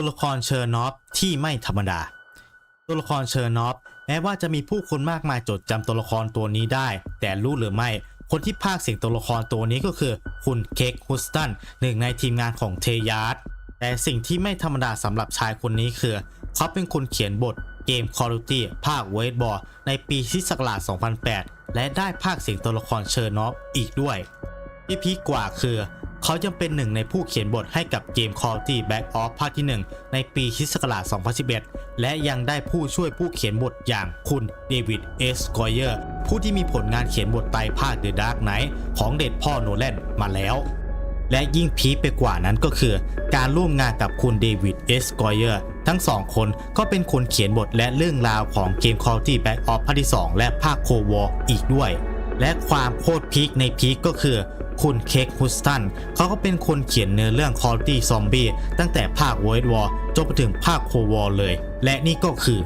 ตัวละครเชอร์นอฟที่ไม่ธรรมดา ตัวละครเชอร์นอฟแม้ว่าจะมีผู้คนมากมายจดจำตัวละครตัวนี้ได้ แต่รู้หรือไม่ คนที่พากย์เสียงตัวละครตัวนี้ก็คือ คุณเค้กฮุสตันหนึ่งในทีมงานของเทยาร์ดแต่สิ่งที่ไม่ธรรมดาสำหรับชายคนนี้คือ เขาเป็นคนเขียนบทเกม Call of Duty ภาคเวทบอลในปีที่ศักราช2008 และได้พากย์เสียงตัวละครเชอร์นอฟอีกด้วยที่พีคกว่าคือ เขายังเป็นหนึ่งในผู้เขียนบทให้กับเกม Call of Duty Black Ops ภาคที่ 1 ในปีคริสต์ศักราช2011 และยังได้ผู้ช่วยผู้เขียนบทอย่างคุณเดวิดเอสกอยเออร์ผู้ที่มีผลงานเขียนบทไตภาค The Dark Knight ของเด็ดพ่อโนแลนมาแล้วและยิ่งพีไปกว่านั้นก็คือ การร่วมงานกับคุณเดวิดเอสกอยเออร์ทั้งสองคนก็เป็นคนเขียนบทและเรื่องราวของเกม Call of Duty Black Ops ภาคที่ 2 และภาคโควออีกด้วย และความโคตรพีคในพีคก็คือ คุณเค้กฮุสตันเขาก็เป็นคนเขียนเนื้อเรื่อง Call of Duty Zombie ตั้งแต่ภาค World War จนไปถึงภาคโควอเลย และนี่ก็คือ